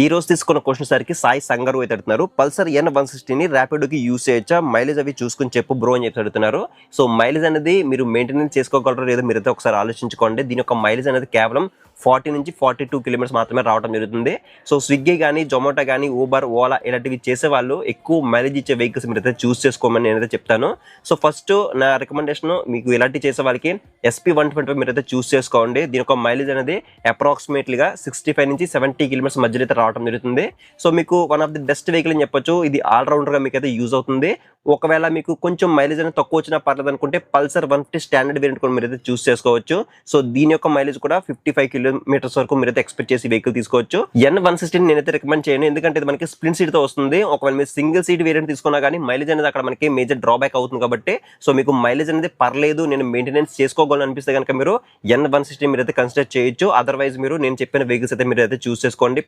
ఈ రోజు తీసుకున్న క్వశ్చన్ సరికి సాయి సంగారు అయితే అడుగుతున్నారు. పల్సర్ ఎన్ వన్ సిక్స్టీని ర్యాపిడ్కి యూస్ చేయొచ్చా? మైలేజ్ అవి చూసుకుని చెప్పు బ్రో అని చెప్పి అడుగుతున్నారు. సో మైలేజ్ అనేది మీరు మెయింటెనెన్స్ చేసుకోగలరో? లేదో మీరైతే ఒకసారి ఆలోచించుకోండి. దీని యొక్క మైలేజ్ అనేది కేవలం ఫార్టీ నుంచి ఫార్టీ టూ కిలోమీటర్స్ మాత్రమే రావడం జరుగుతుంది. సో స్విగ్గీ కానీ జొమాటో కానీ ఊబర్ ఓలా ఇలాంటివి చేసే వాళ్ళు ఎక్కువ మైలేజ్ ఇచ్చే వెహికల్స్ మీరు అయితే చూస్ చేసుకోమని నేనైతే చెప్తాను. సో ఫస్ట్ నా రికమెండేషన్ మీకు ఇలాంటి చేసే వాళ్ళకి ఎస్పీ వన్ ట్వంటీ మీరు అయితే చూస్ చేసుకోండి. దీని యొక్క మైలేజ్ అనేది అప్రాక్సిమేట్లీగా సిక్స్టీ ఫైవ్ నుంచి సెవెంటీ కిలోమీటర్స్ మధ్యలో అయితే రావడం జరుగుతుంది. సో మీకు one of the best vehicle అని చెప్పొచ్చు. ఇది ఆల్రౌండర్గా మీకు అయితే యూజ్ అవుతుంది. ఒకవేళ మీకు కొంచెం మైలేజ్ అనేది తక్కువ వచ్చినా పర్లేదు అనుకుంటే Pulsar one fifty standard variant కూడా మీరైతే చూస్ చేసుకోవచ్చు. సో దీని యొక్క మైలేజ్ కూడా ఫిఫ్టీ ఫైవ్ కిలోమీటర్స్ వరకు మీరైతే ఎక్స్పెక్ట్ చేసి వెహికల్ తీసుకోవచ్చు. ఎన్ వన్ సిక్స్టీన్ నేనైతే రికమెండ్ చేయను. ఎందుకంటే ఇది మనకి స్ప్లిన్ సీట్తో వస్తుంది. ఒకవేళ మీరు సింగిల్ సీట్ వేరియంట్ తీసుకున్నా కానీ మైలేజ్ అనేది అక్కడ మనకి మేజర్ డ్రాబ్యాక్ అవుతుంది కాబట్టి సో మీకు మైలేజ్ అనేది పర్లేదు నేను మెయింటెనెన్స్ చేసుకోగలను అనిపిస్తే కనుక మీరు ఎన్ వన్ సిక్స్టీ మీరు అయితే కన్సిడర్ చేయొచ్చు. అదర్వైజ్ మీరు నేను చెప్పిన వెహికల్స్ అయితే మీరు అయితే చూస్ చేసుకోండి.